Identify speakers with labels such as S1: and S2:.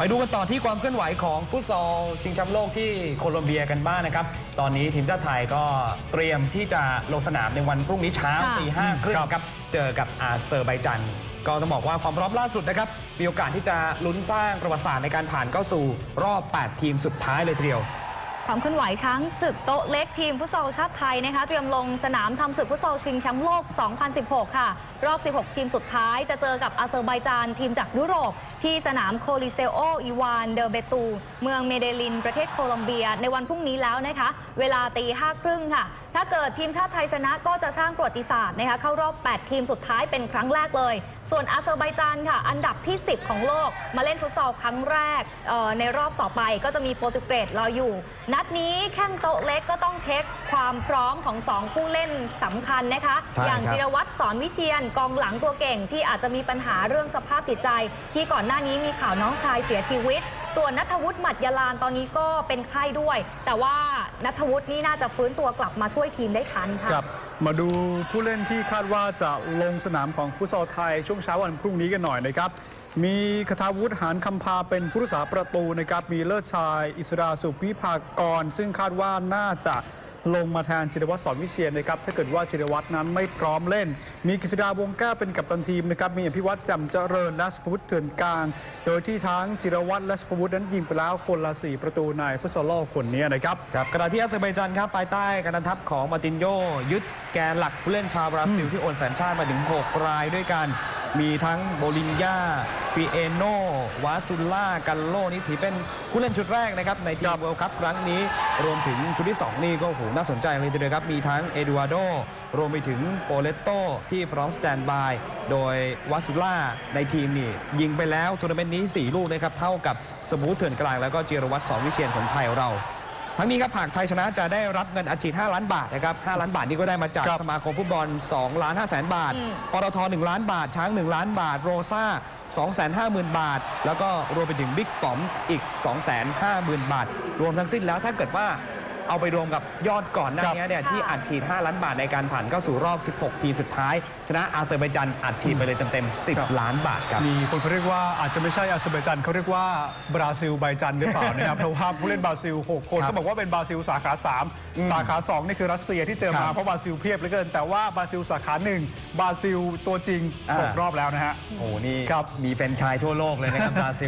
S1: ไปดูกันต่อที่ความเคลื่อนไหวของฟุตซอลชิงแชมป์โลกที่โคลอมเบียกันบ้างนะครับ ตอนนี้ทีมชาติไทยก็เตรียมที่จะลงสนามในวันพรุ่งนี้เช้า
S2: ค่ะ
S1: ตีห้าครึ่งครับ เจอกับอาเซอร์ไบจัน ก็ต้องบอกว่าความพร้อมล่าสุดนะครับ มีโอกาสที่จะลุ้นสร้างประวัติศาสตร์ในการผ่านเข้าสู่รอบ 8 ทีมสุดท้ายเลยทีเดียว
S2: ความเคลื่อนไหวช้างศึกโต๊ะเล็กทีมฟุตซอลชาติไทยนะคะเตรียมลงสนามทำศึกฟุตซอลชิงแชมป์โลก 2016 ค่ะ รอบ 16 ทีมสุดท้ายจะเจอกับอาเซอร์ไบจานทีมจากยุโรป ที่สนามโคลิเซโออีวานเดอเบตู เมืองเมเดลิน ประเทศโคลอมเบีย ในวันพรุ่งนี้แล้วนะคะ เวลาตีห้าครึ่งค่ะ ถ้าเกิดทีมชาติไทยชนะก็จะสร้างประวัติศาสตร์นะคะเข้ารอบ 8 ทีมสุดท้ายเป็นครั้งแรกเลย ส่วนอาเซอร์ไบจานค่ะ อันดับที่ 10 ของโลกมาเล่นฟุตซอลครั้งแรกในรอบต่อไปก็จะมีโปรตุเกสรออยู่นัดนี้แข้งโต๊ะเล็กก็ต้องเช็คความพร้อมของสองผู้เล่นสำคัญนะคะ
S1: ใช่
S2: อย่าง
S1: ครับ
S2: จิรวัตรสอนวิเชียนกองหลังตัวเก่งที่อาจจะมีปัญหาเรื่องสภาพจิตใจ ที่ก่อนหน้านี้มีข่าวน้องชายเสียชีวิตส่วนนัทวุฒิหมัดยาลานตอนนี้ก็เป็นไข้ด้วย แต่ว่านัทวุฒินี่น่าจะฟื้นตัวกลับมาช่วยทีมได้ทันค่ะ
S3: ครับมาดูผู้เล่นที่คาดว่าจะลงสนามของฟุตซอลไทยช่วงเช้าวันพรุ่งนี้กันหน่อยนะครับมีคทาวุฒิหานคำพาเป็นผู้รักษาประตูนะครับมีเลิศชาย อิสราสุพิภากร ซึ่งคาดว่าน่าจะ ลงมาแทนจิรวัตรสอนวิเชียนนะครับถ้าเกิดว่าจิรวัตรนั้นไม่พร้อมเล่น มีกฤษดาวงแก้วเป็นกัปตันทีมนะครับมีอภิวัตรจำเจริญและสุภวุฒิเถื่อนกลาง โดยที่ทั้งจิรวัตรและสุภวุฒินั้นยิงไปแล้วคนละสี่ประตูในฟุตซอลโลกคนนี้นะครับ
S1: ครับขณะที่อาเซอร์ไบจันครับภายใต้การนำทัพของมาตินโยยึดแกนหลักผู้เล่นชาวบราซิลที่โอนสัญชาติมาถึง 6 รายด้วยกันมีทั้งโบลินยาฟิเอโนวาซุลล่ากันโลนี่ถือเป็นผู้เล่นชุดแรกนะครับในทีมเวิลด์คัพครั้งนี้ รวมถึงชุดที่ 2 นี่ก็โอ้โหน่าสนใจเลยทีเดียวครับ มีทั้งเอดูอาโด รวมไปถึงโปเลตโตที่พร้อมสแตนบาย โดยวาซุล่าในทีมนี่ยิงไปแล้วทัวร์นาเมนต์นี้ 4 ลูกนะครับ เท่ากับสมูทเถื่อนกลางแล้วก็จิรวัตรสอนวิเชียนของไทยเรา ทั้งนี้ครับหากไทยชนะจะได้รับเงินอัดฉีด 5 ล้านบาทนะครับ 5 ล้านบาทนี้ก็ได้มาจาก
S3: ครับ
S1: สมาคมฟุตบอล2ล้าน5แสนบาท
S2: อืม
S1: ปตท1ล้านบาท ช้าง 1 ล้านบาท โรซ่า250,000 บาท แล้วก็รวมไปถึงบิ๊กป๋อมอีก 250,000 บาท รวมทั้งสิ้นแล้วถ้าเกิดว่า เอาไปรวมกับยอดก่อนหน้านี้เนี่ย
S2: ค่ะ
S1: ที่อัดฉีด 5 ล้านบาทในการผ่านเข้าสู่รอบ 16 ทีมสุดท้าย ชนะอาเซอร์ไบจันอัดฉีดไปเลยเต็มๆ
S3: ครับ
S1: 10 ล้านบาทครับ
S3: มีคนเขาเรียกว่าอาจจะไม่ใช่อาเซอร์ไบจันเขาเรียกว่าบราซิลไบจันหรือเปล่านะครับเพราะว่าผู้เล่นบราซิล 6 คน
S1: ครับ
S3: ก็บอกว่าเป็นบราซิลสาขา
S1: อืม
S3: 3สาขา 2 นี่คือรัสเซียที่เจอ
S1: ค
S3: มา
S1: รับ
S3: เพราะบราซิลเพียบเหลือเกิน แต่ว่าบราซิลสาขา1บราซิลตัวจริง
S1: อ่า
S3: ตกรอบแล้วนะฮะ
S1: โอ้โหนี่
S3: ครับ
S1: มีเป็นชายทั่วโลกเลยนะครับบราซิล